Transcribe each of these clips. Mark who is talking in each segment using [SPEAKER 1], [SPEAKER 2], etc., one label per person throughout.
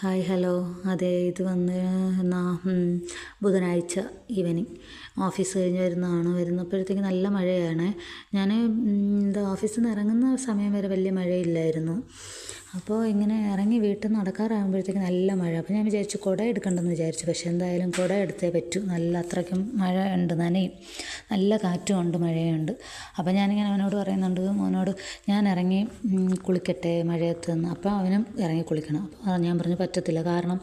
[SPEAKER 1] Hi hello. അതെ ഇത് വന്ന് എന്നാ ബുധനാഴ്ച ഈവനിങ്. ഓഫീസ് കഴിഞ്ഞ് വരുന്നതാണ്. വരുന്നപ്പോഴത്തേക്ക് നല്ല മഴയാണ്. ഞാൻ എന്താ ഓഫീസിൽ നിന്ന് ഇറങ്ങുന്ന സമയം വരെ വലിയ മഴയില്ലായിരുന്നു. അപ്പോൾ ഇങ്ങനെ ഇറങ്ങി വീട്ടിൽ നിന്ന് നടക്കാറാകുമ്പോഴത്തേക്ക് നല്ല മഴ. അപ്പോൾ ഞാൻ വിചാരിച്ചു കുട എടുക്കണ്ടെന്ന് വിചാരിച്ചു. പക്ഷേ എന്തായാലും കുട എടുത്തേ പറ്റൂ. നല്ല അത്രയ്ക്കും മഴ ഉണ്ട് നനയും. നല്ല കാറ്റും ഉണ്ട് മഴയുണ്ട് അപ്പോൾ ഞാനിങ്ങനെ അവനോട് പറയുന്നുണ്ട് മോനോട് ഞാൻ ഇറങ്ങി കുളിക്കട്ടെ മഴയത്ത് നിന്ന് അപ്പോൾ അവനും ഇറങ്ങി കുളിക്കണം. അപ്പോൾ ഞാൻ പറഞ്ഞു പറ്റത്തില്ല. കാരണം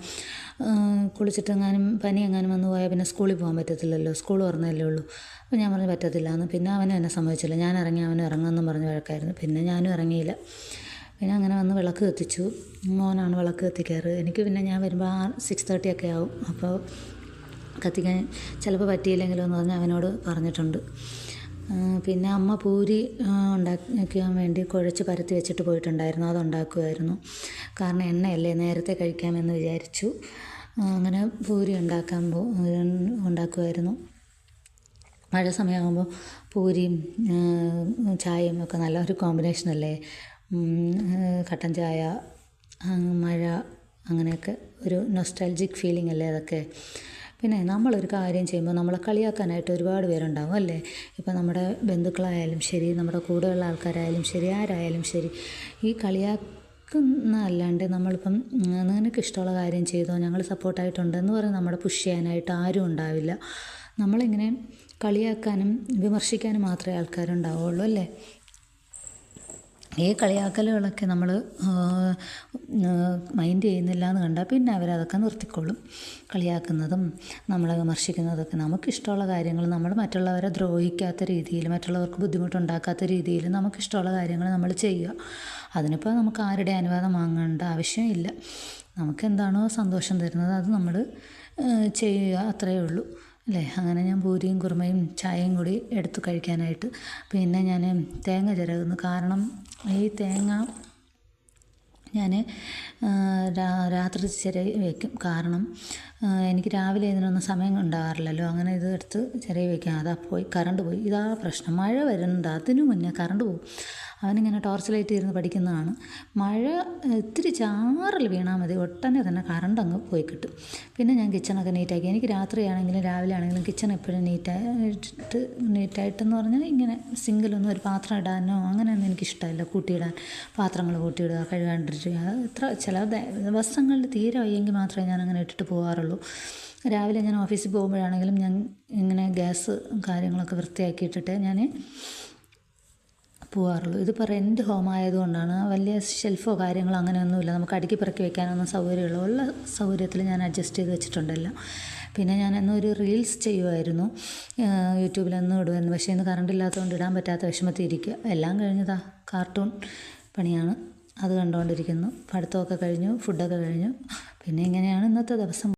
[SPEAKER 1] കുളിച്ചിട്ടെങ്ങാനും പനി എങ്ങാനും വന്നു പോയാൽ പിന്നെ സ്കൂളിൽ പോകാൻ പറ്റത്തില്ലല്ലോ. സ്കൂൾ തുറന്നല്ലേ ഉള്ളൂ. അപ്പോൾ ഞാൻ പറഞ്ഞു പറ്റത്തില്ല എന്ന്. പിന്നെ അവനും എന്നെ സമ്മതിച്ചില്ല. ഞാൻ ഇറങ്ങി അവനും ഇറങ്ങുമെന്നും പറഞ്ഞ് വഴക്കായിരുന്നു. പിന്നെ ഞാനും ഇറങ്ങിയില്ല. പിന്നെ അങ്ങനെ വന്ന് വിളക്ക് കത്തിച്ചു. മോനാണ് വിളക്ക് കത്തിക്കാറ്. എനിക്ക് പിന്നെ ഞാൻ വരുമ്പോൾ ആ സിക്സ് തേർട്ടി ഒക്കെ ആവും. അപ്പോൾ കത്തിക്കാൻ ചിലപ്പോൾ പറ്റിയില്ലെങ്കിലോ എന്ന് പറഞ്ഞ് അവനോട് പറഞ്ഞിട്ടുണ്ട്. പിന്നെ അമ്മ പൂരി ഉണ്ടാക്കാൻ വേണ്ടി കുഴച്ച് പരത്തി വെച്ചിട്ട് പോയിട്ടുണ്ടായിരുന്നു. അതുണ്ടാക്കുമായിരുന്നു കാരണം എണ്ണയല്ലേ നേരത്തെ കഴിക്കാമെന്ന് വിചാരിച്ചു. അങ്ങനെ പൂരി ഉണ്ടാക്കാൻ പോ ഉണ്ടാക്കുമായിരുന്നു മഴ സമയമാകുമ്പോൾ പൂരിയും ചായയും ഒക്കെ നല്ല ഒരു കോമ്പിനേഷൻ അല്ലേ? കട്ടൻ ചായ മഴ അങ്ങനെയൊക്കെ ഒരു നൊസ്റ്റാൾജിക് ഫീലിംഗ് അല്ലേ അതൊക്കെ? പിന്നെ നമ്മളൊരു കാര്യം ചെയ്യുമ്പോൾ നമ്മളെ കളിയാക്കാനായിട്ട് ഒരുപാട് പേരുണ്ടാവും അല്ലേ? ഇപ്പം നമ്മുടെ ബന്ധുക്കളായാലും ശരി നമ്മുടെ കൂടെയുള്ള ആൾക്കാരായാലും ശരി ആരായാലും ശരി ഈ കളിയാക്കുന്ന അല്ലാണ്ട് നമ്മളിപ്പം നിനക്ക് ഇഷ്ടമുള്ള കാര്യം ചെയ്തോ ഞങ്ങൾ സപ്പോർട്ടായിട്ടുണ്ട് എന്ന് പറഞ്ഞ് നമ്മളെ പുഷ് ചെയ്യാനായിട്ട് ആരും ഉണ്ടാവില്ല. നമ്മളിങ്ങനെ കളിയാക്കാനും വിമർശിക്കാനും മാത്രമേ ആൾക്കാരുണ്ടാവുള്ളൂ അല്ലേ? ഈ കളിയാക്കലുകളൊക്കെ നമ്മൾ മൈൻഡ് ചെയ്യുന്നില്ല എന്ന് കണ്ടാൽ പിന്നെ അവരതൊക്കെ നിർത്തിക്കൊള്ളും കളിയാക്കുന്നതും നമ്മളെ വിമർശിക്കുന്നതൊക്കെ നമുക്കിഷ്ടമുള്ള കാര്യങ്ങൾ നമ്മൾ മറ്റുള്ളവരെ ദ്രോഹിക്കാത്ത രീതിയിൽ മറ്റുള്ളവർക്ക് ബുദ്ധിമുട്ടുണ്ടാക്കാത്ത രീതിയിൽ നമുക്കിഷ്ടമുള്ള കാര്യങ്ങൾ നമ്മൾ ചെയ്യുക. അതിനിപ്പോൾ നമുക്ക് ആരുടെ അനുവാദം വാങ്ങേണ്ട ആവശ്യമില്ല. നമുക്കെന്താണോ സന്തോഷം തരുന്നത് അത് നമ്മൾ ചെയ്യുക അത്രയേ ഉള്ളൂ. അല്ലേ? അങ്ങനെ ഞാൻ പൂരിയും കുറുമയും ചായയും കൂടി എടുത്തു കഴിക്കാനായിട്ട്. പിന്നെ ഞാൻ തേങ്ങ ചിരകുന്നു. കാരണം ഈ തേങ്ങ ഞാൻ രാത്രി ചിരകി വയ്ക്കും കാരണം എനിക്ക് രാവിലെ ഇതിനൊന്നും സമയം ഉണ്ടാകാറില്ലല്ലോ. അങ്ങനെ ഇത് എടുത്ത് ചിരകി വയ്ക്കാം അതാ പോയി കറണ്ട് പോയി. ഇതാ പ്രശ്നം. മഴ വരുന്നുണ്ട്. അതിനു മുന്നേ കറണ്ട് പോകും. അവനിങ്ങനെ ടോർച്ച് ലൈറ്റ് ഇരുന്ന് പഠിക്കുന്നതാണ്. മഴ ഇത്തിരി ചാറൽ വീണാൽ മതി. ഒട്ടനെ തന്നെ കറണ്ട് അങ്ങ് പോയി കിട്ടും. പിന്നെ ഞാൻ കിച്ചണൊക്കെ നീറ്റാക്കി എനിക്ക് രാത്രിയാണെങ്കിലും രാവിലെ ആണെങ്കിലും കിച്ചൺ എപ്പോഴും നീറ്റായിട്ട് നീറ്റായിട്ടെന്ന് പറഞ്ഞാൽ ഇങ്ങനെ സിങ്കിലൊന്നും ഒരു പാത്രം ഇടാനോ അങ്ങനെയൊന്നും എനിക്കിഷ്ടമല്ല. കൂട്ടിയിടാൻ പാത്രങ്ങൾ കൂട്ടിയിടുക കഴുകാണ്ടിരിക്കുക. എത്ര ചില ദിവസങ്ങളിൽ തീരെ വയ്യെങ്കിൽ മാത്രമേ ഞാൻ അങ്ങനെ ഇട്ടിട്ട് പോകാറുള്ളൂ രാവിലെ ഞാൻ ഓഫീസിൽ പോകുമ്പോഴാണെങ്കിലും ഞാൻ ഇങ്ങനെ ഗ്യാസ് കാര്യങ്ങളൊക്കെ വൃത്തിയാക്കിയിട്ടിട്ട് ഞാൻ പോകാറുള്ളൂ ഇതിപ്പോൾ റെന്റ് ഹോം ആയതുകൊണ്ടാണ്? വലിയ ഷെൽഫോ കാര്യങ്ങളോ അങ്ങനെയൊന്നുമില്ല. നമുക്ക് അടുക്കി പിറക്കി വെക്കാനൊന്നും സൗകര്യമുള്ളൂ ഉള്ള സൗകര്യത്തിൽ ഞാൻ അഡ്ജസ്റ്റ് ചെയ്ത് വെച്ചിട്ടുണ്ടല്ലോ. പിന്നെ ഞാൻ എന്നൊരു റീൽസ് ചെയ്യുമായിരുന്നു യൂട്യൂബിലൊന്നും ഇടുമായിരുന്നു പക്ഷേ ഇന്ന് കറണ്ട് ഇല്ലാത്തതുകൊണ്ട് ഇടാൻ പറ്റാത്ത വിഷമത്തിൽ ഇരിക്കുക എല്ലാം കഴിഞ്ഞതാ. കാർട്ടൂൺ പണിയാണ്. അത് കണ്ടുകൊണ്ടിരിക്കുന്നു പഠിത്തമൊക്കെ കഴിഞ്ഞു ഫുഡൊക്കെ കഴിഞ്ഞു. പിന്നെ ഇങ്ങനെയാണ് ഇന്നത്തെ ദിവസം.